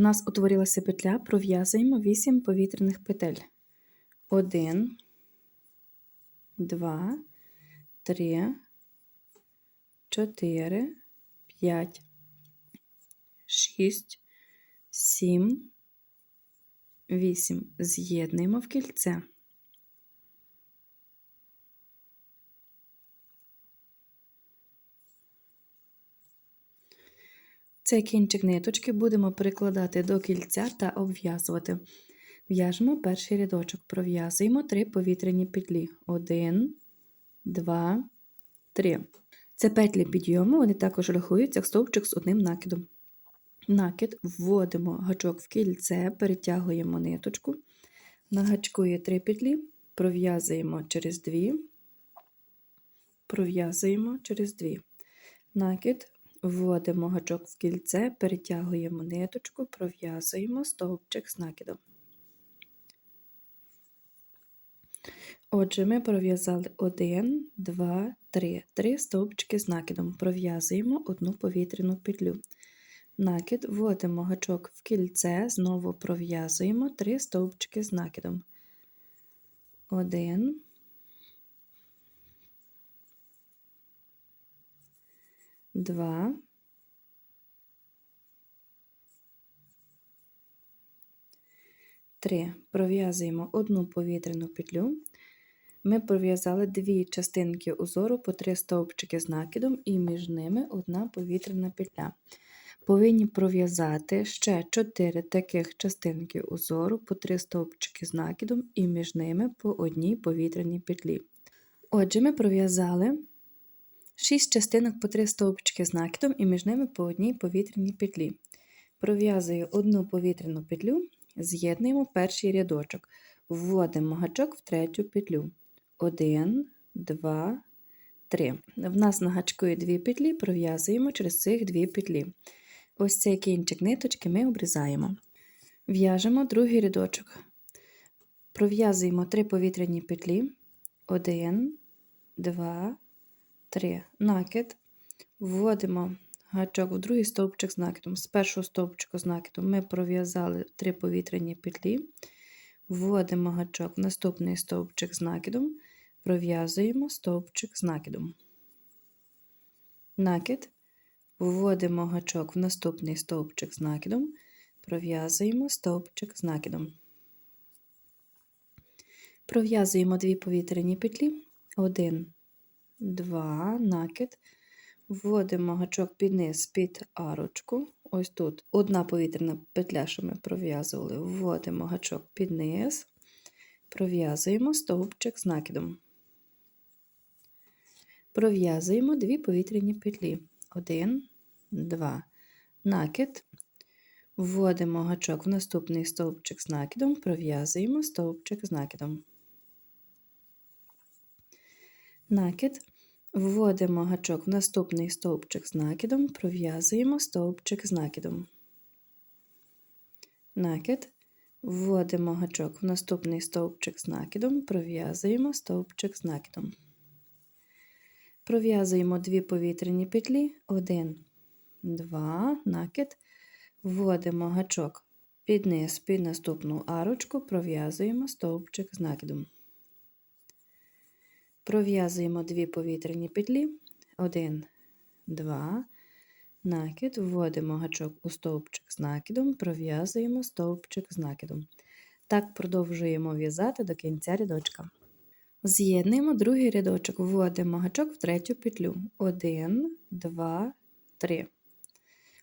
У нас утворилася петля, пров'язуємо 8 повітряних петель. 1, 2, 3, 4, 5, 6, 7, 8. З'єднуємо в кільце. Цей кінчик ниточки будемо прикладати до кільця та обв'язувати. В'яжемо перший рядочок, пров'язуємо 3 повітряні петлі. 1, 2, 3. Це петлі підйому, вони також рахуються як стовпчик з одним накидом. Накид вводимо гачок в кільце, перетягуємо ниточку, на гачку є 3 петлі, пров'язуємо через 2, пров'язуємо через 2. Накид Вводимо гачок в кільце, перетягуємо ниточку, пров'язуємо стовпчик з накидом. Отже, ми пров'язали 1, 2, 3, 3 стовпчики з накидом. Пров'язуємо одну повітряну петлю. Накид, вводимо гачок в кільце, знову пров'язуємо 3 стовпчики з накидом. 1, два, три. Пров'язуємо одну повітряну петлю. Ми пров'язали дві частинки узору по три стовпчики з накидом, і між ними одна повітряна петля. Повинні пров'язати ще 4 таких частинки узору по три стовпчики з накидом, і між ними по одній повітряній петлі. Отже, ми пров'язали 6 частинок по 3 стовпчики з накидом і між ними по одній повітряній петлі. Пров'язую одну повітряну петлю, з'єднуємо перший рядочок, вводимо гачок в третю петлю. 1, 2, 3. В нас на гачку є 2 петлі, пров'язуємо через цих 2 петлі. Ось цей кінчик ниточки ми обрізаємо. В'яжемо другий рядочок. Пров'язуємо 3 повітряні петлі. 1, 2, 3. Накид. Вводимо гачок в другий стовпчик з накидом. З першого стовпчика з накидом ми пров'язали 3 повітряні петлі, вводимо гачок в наступний стовпчик з накидом, пров'язуємо стовпчик з накидом. Накид. Вводимо гачок в наступний стовпчик з накидом, пров'язуємо стовпчик з накидом. Пров'язуємо дві повітряні петлі, 1, 2, накид. Вводимо гачок під низ під арочку. Ось тут одна повітряна петля, що ми пров'язували, вводимо гачок під низ, пров'язуємо стовпчик з накидом. Пров'язуємо дві повітряні петлі. Один, два. Накид. Вводимо гачок в наступний стовпчик з накидом, пров'язуємо стовпчик з накидом. Накид. Вводимо гачок в наступний стовпчик з накидом, пров'язуємо стовпчик з накидом. Накид. Вводимо гачок в наступний стовпчик з накидом, пров'язуємо стовпчик з накидом. Пров'язуємо дві повітряні петлі, 1, 2, накид. Вводимо гачок під низ під наступну арочку, пров'язуємо стовпчик з накидом. Пров'язуємо дві повітряні петлі, 1, 2, накид, вводимо гачок у стовпчик з накидом, пров'язуємо стовпчик з накидом. Так продовжуємо в'язати до кінця рядочка. З'єднуємо другий рядочок, вводимо гачок в третю петлю. 1, 2, 3.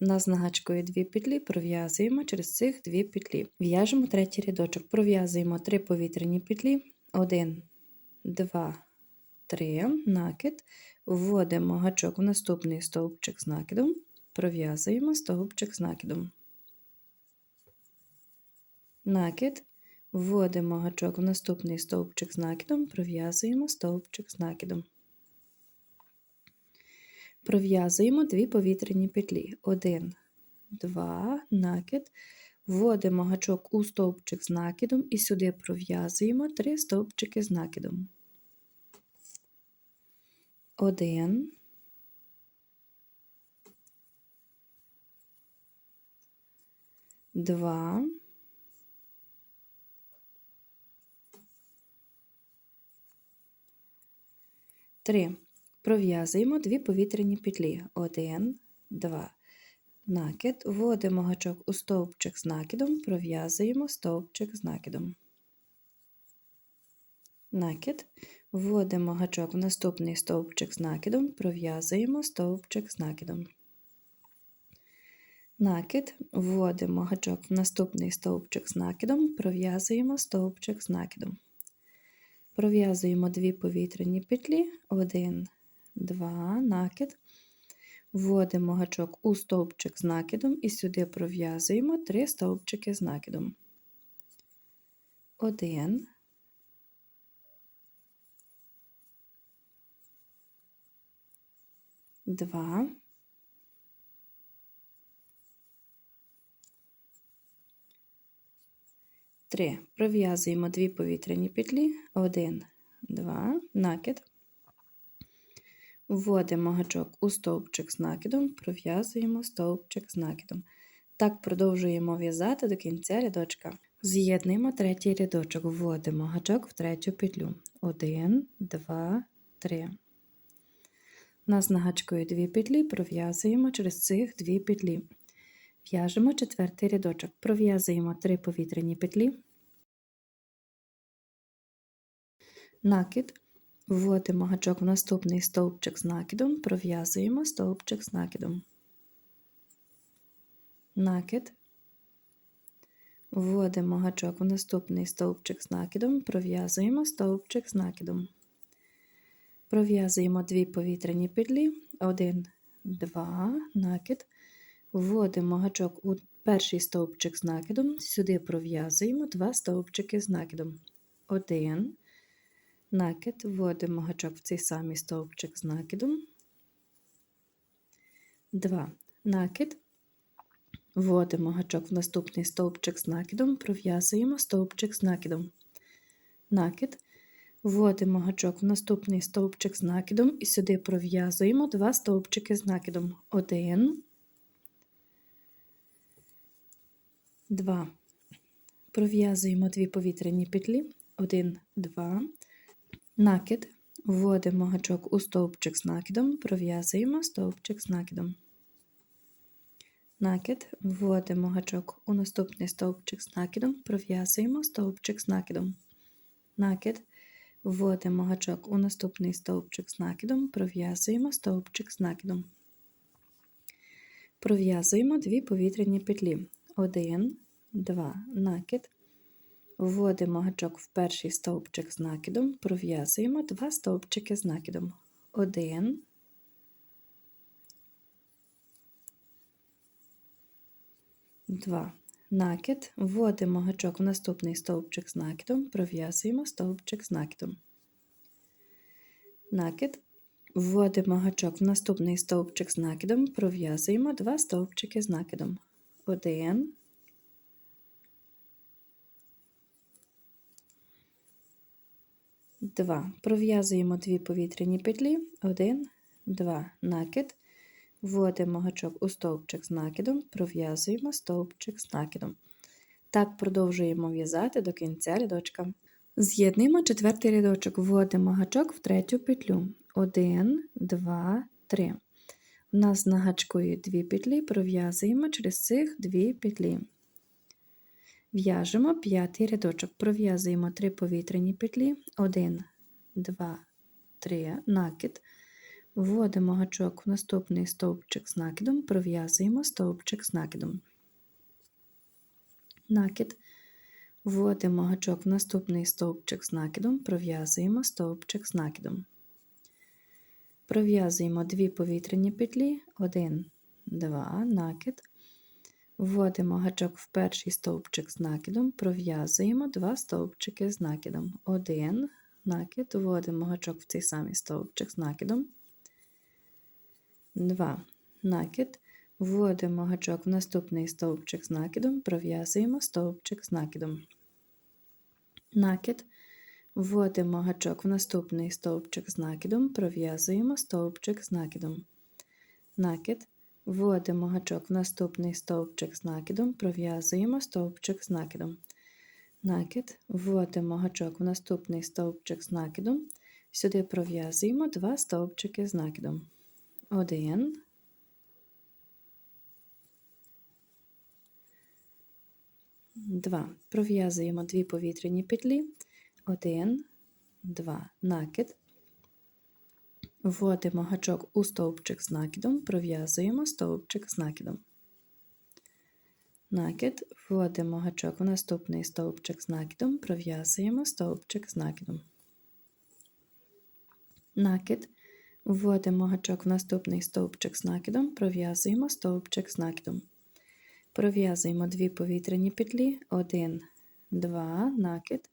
У нас на гачку є дві петлі, пров'язуємо через цих дві петлі. В'яжемо третій рядочок, пров'язуємо три повітряні петлі, 1, 2, 3, накид, вводимо гачок в наступний стовпчик з накидом, пров'язуємо стовпчик з накидом. Накид, вводимо гачок в наступний стовпчик з накидом, пров'язуємо стовпчик з накидом. Пров'язуємо дві повітряні петлі. 1, 2, накид, вводимо гачок у стовпчик з накидом і сюди пров'язуємо три стовпчики з накидом один, два, три. Пров'язуємо дві повітряні петлі. Один, два. Накид. Вводимо гачок у стовпчик з накидом, пров'язуємо стовпчик з накидом. Накид. Вводимо гачок в наступний стовпчик з накидом, пров'язуємо стовпчик з накидом. Накид. Вводимо гачок в наступний стовпчик з накидом, пров'язуємо стовпчик з накидом. Пров'язуємо дві повітряні петлі, один, два, накид. Вводимо гачок у стовпчик з накидом і сюди пров'язуємо три стовпчики з накидом. Один, два, три. Пров'язуємо дві повітряні петлі, один, два, накид. Вводимо гачок у стовпчик з накидом, пров'язуємо стовпчик з накидом. Так продовжуємо в'язати до кінця рядочка. З'єднуємо третій рядочок, вводимо гачок в третю петлю. Один, два, три. У нас дві петлі, пров'язуємо через цих дві петлі. В'яжемо четвертий рядочок, пров'язуємо три повітряні петлі, накид. Вводимо гачок в наступний стовпчик з накидом, пров'язуємо стовпчик з накидом. Накид. Вводимо гачок в наступний стовпчик з накидом, пров'язуємо стовпчик з накидом. Пров'язуємо дві повітряні петлі, один, два, накид. Вводимо гачок у перший стовпчик з накидом, сюди пров'язуємо два стовпчики з накидом. Один, накид, вводимо гачок в цей самий стовпчик з накидом. 2. Накид. Вводимо гачок в наступний стовпчик з накидом, пров'язуємо стовпчик з накидом. Накид. Вводимо гачок в наступний стовпчик з накидом і сюди пров'язуємо два стовпчики з накидом. 1, 2. Пров'язуємо дві повітряні петлі. 1, 2. Накид. Вводимо гачок у стовпчик з накидом, пров'язуємо стовпчик з накидом. Накид. Вводимо гачок у наступний стовпчик з накидом, пров'язуємо стовпчик з накидом. Накид. Вводимо гачок у наступний стовпчик з накидом, пров'язуємо стовпчик з накидом. Пров'язуємо дві повітряні петлі. 1, 2, накид. Вводимо гачок в перший стовпчик з накидом, пров'язуємо два стовпчики з накидом. Один, два. Накид. Вводимо гачок в наступний стовпчик з накидом, пров'язуємо стовпчик з накидом. Накид. Вводимо гачок в наступний стовпчик з накидом, пров'язуємо два стовпчики з накидом. Один, 2. Пров'язуємо дві повітряні петлі, 1, 2, накид, вводимо гачок у стовпчик з накидом, пров'язуємо стовпчик з накидом. Так продовжуємо в'язати до кінця рядочка. З'єднуємо четвертий рядочок, вводимо гачок в третю петлю. 1, 2, 3. У нас на гачку є дві петлі, пров'язуємо через цих дві петлі. В'яжемо п'ятий рядочок, пров'язуємо три повітряні петлі, 1, 2, 3, накид. Вводимо гачок в наступний стовпчик з накидом, пров'язуємо стовпчик з накидом. Накид. Вводимо гачок в наступний стовпчик з накидом, пров'язуємо стовпчик з накидом. Пров'язуємо дві повітряні петлі, 1, 2, накид. Вводимо гачок в перший стовпчик з накидом, пров'язуємо два стовпчики з накидом. Один накид, вводимо гачок в цей самий стовпчик з накидом. Два накид. Вводимо гачок в наступний стовпчик з накидом, пров'язуємо стовпчик з накидом. Накид. Вводимо гачок в наступний стовпчик з накидом, пров'язуємо стовпчик з накидом. Накид. вводимо гачок в наступний стовпчик з накидом, пров'язуємо стовпчик з накидом. Накид, вводимо гачок в наступний стовпчик з накидом, сюди пров'язуємо два стовпчики з накидом. Один, два. Пров'язуємо дві повітряні петлі. Один, два. Накид. Вводимо гачок у стовпчик з накидом, пров'язуємо стовпчик з накидом. Накид, вводимо гачок в наступний стовпчик з накидом, пров'язуємо стовпчик з накидом. Накид, вводимо гачок в наступний стовпчик з накидом, пров'язуємо стовпчик з накидом. Пров'язуємо дві повітряні петлі, один, два, накид.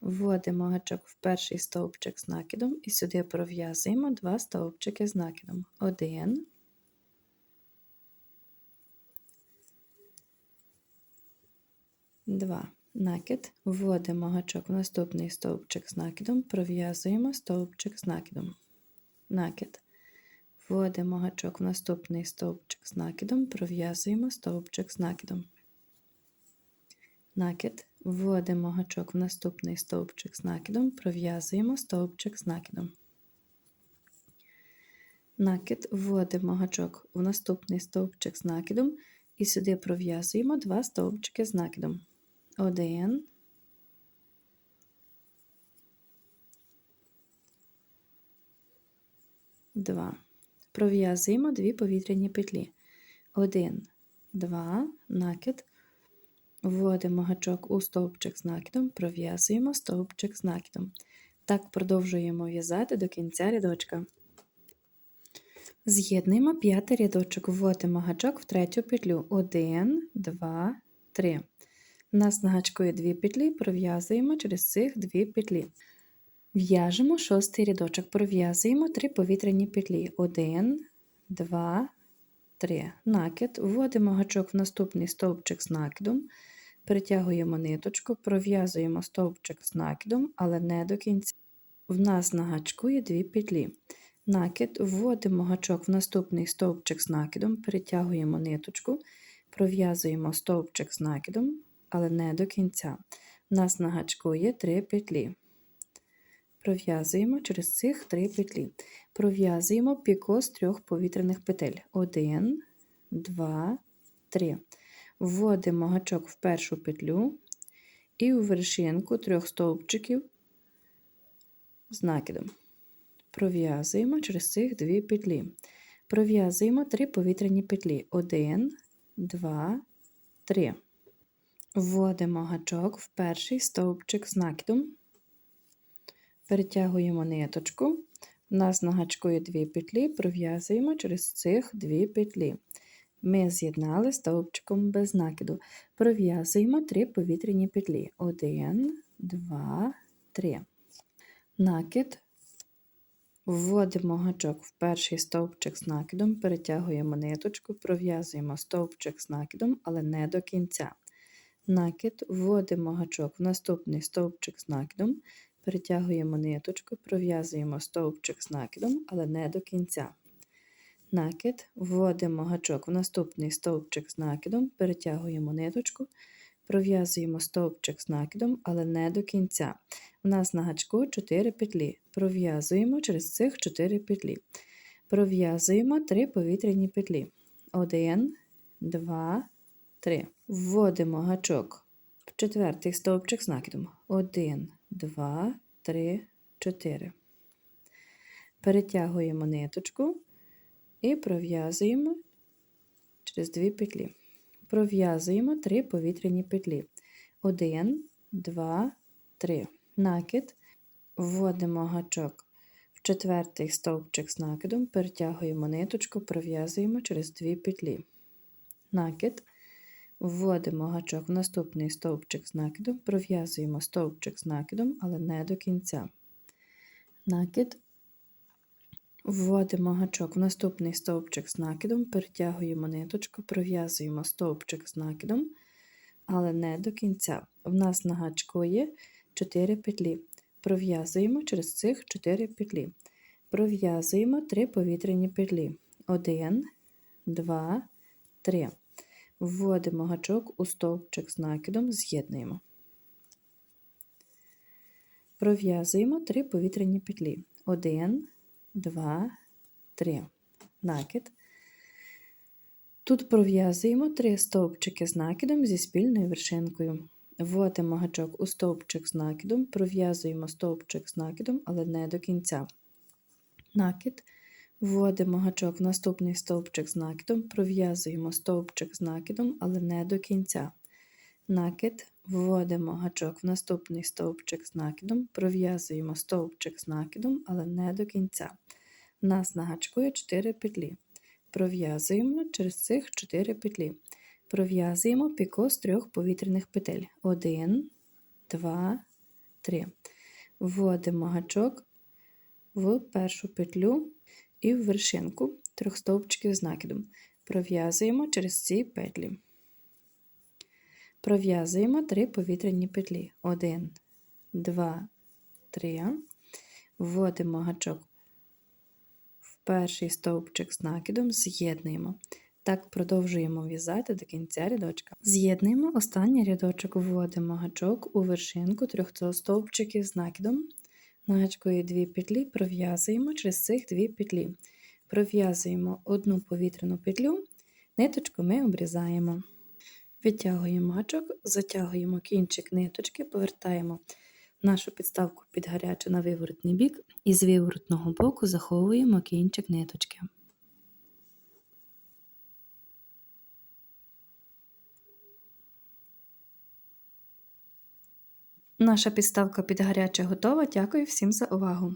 Вводимо гачок в перший стовпчик з накидом і сюди пров'язуємо два стовпчики з накидом. Один, два. Накид. Вводимо гачок в наступний стовпчик з накидом, пров'язуємо стовпчик з накидом. Накид. Вводимо гачок в наступний стовпчик з накидом, пров'язуємо стовпчик з накидом. Накид. Вводимо гачок в наступний стовпчик з накидом, пров'язуємо стовпчик з накидом. Накид. Вводимо гачок в наступний стовпчик з накидом і сюди пров'язуємо два стовпчики з накидом. Один. Два. Пров'язуємо дві повітряні петлі. Один, два, накид. Вводимо гачок у стовпчик з накидом, пров'язуємо стовпчик з накидом. Так продовжуємо в'язати до кінця рядочка. З'єднуємо п'ятий рядочок, вводимо гачок в третю петлю. Один, два, три. У нас на гачку є дві петлі, пров'язуємо через цих дві петлі. В'яжемо шостий рядочок, пров'язуємо три повітряні петлі. Один, два, три. Накид. Вводимо гачок в наступний стовпчик з накидом, перетягуємо ниточку, пров'язуємо стовпчик з накидом, але не до кінця. В нас на гачку є дві петлі. Накид, вводимо гачок в наступний стовпчик з накидом, перетягуємо ниточку, пров'язуємо стовпчик з накидом, але не до кінця. У нас на гачку є три петлі. Пров'язуємо через цих три петлі. Пров'язуємо піко з трьох повітряних петель. Один, два, три. Вводимо гачок в першу петлю і у вершинку трьох стовпчиків з накидом. Пров'язуємо через цих дві петлі. Пров'язуємо три повітряні петлі. Один, два, три. Вводимо гачок в перший стовпчик з накидом. Перетягуємо ниточку. У нас на гачку є дві петлі, пров'язуємо через цих дві петлі. Ми з'єднали стовпчиком без накиду. Пров'язуємо три повітряні петлі. Один, два, три. Накид. Вводимо гачок в перший стовпчик з накидом, перетягуємо ниточку, пров'язуємо стовпчик з накидом, але не до кінця. Накид, вводимо гачок в наступний стовпчик з накидом, перетягуємо ниточку, пров'язуємо стовпчик з накидом, але не до кінця. Накид, вводимо гачок в наступний стовпчик з накидом, перетягуємо ниточку, пров'язуємо стовпчик з накидом, але не до кінця. У нас на гачку 4 петлі. Пров'язуємо через цих 4 петлі. Пров'язуємо 3 повітряні петлі. 1, 2, 3. Вводимо гачок в четвертий стовпчик з накидом. 1, 2, 3, 4. Перетягуємо ниточку і пров'язуємо через дві петлі. Пров'язуємо три повітряні петлі. 1, 2, 3. Накид. Вводимо гачок в четвертий стовпчик з накидом, перетягуємо ниточку, пров'язуємо через дві петлі. Накид. Вводимо гачок в наступний стовпчик з накидом, пров'язуємо стовпчик з накидом, але не до кінця. Накид. Вводимо гачок в наступний стовпчик з накидом, перетягуємо ниточку, пров'язуємо стовпчик з накидом, але не до кінця. В нас на гачку є 4 петлі. Пров'язуємо через цих 4 петлі. Пров'язуємо 3 повітряні петлі. 1, 2, 3. Вводимо гачок у стовпчик з накидом, з'єднуємо. Пров'язуємо 3 повітряні петлі. 1, 2, 3. Накид. Тут пров'язуємо 3 стовпчики з накидом зі спільною вершинкою. Вводимо гачок у стовпчик з накидом, пров'язуємо стовпчик з накидом, але не до кінця. Накид. Вводимо гачок в наступний стовпчик з накидом, пров'язуємо стовпчик з накидом, але не до кінця. Накид. Вводимо гачок в наступний стовпчик з накидом, пров'язуємо стовпчик з накидом, але не до кінця. У нас на гачку є 4 петлі. Пров'язуємо через цих 4 петлі. Пров'язуємо піко з трьох повітряних петель. 1, 2, 3. Вводимо гачок в першу петлю і в вершинку трьох стовпчиків з накидом. Пров'язуємо через ці петлі. Пров'язуємо 3 повітряні петлі. 1, 2, 3. Вводимо гачок в перший стовпчик з накидом, з'єднуємо. Так продовжуємо в'язати до кінця рядочка. З'єднуємо останній рядочок, вводимо гачок у вершинку трьох стовпчиків з накидом. На гачку є дві петлі, пров'язуємо через цих дві петлі. Пров'язуємо одну повітряну петлю, ниточку ми обрізаємо. Витягуємо мачок, затягуємо кінчик ниточки, повертаємо нашу підставку під гарячу на виворотний бік і з виворотного боку заховуємо кінчик ниточки. Наша підставка під гаряче готова. Дякую всім за увагу!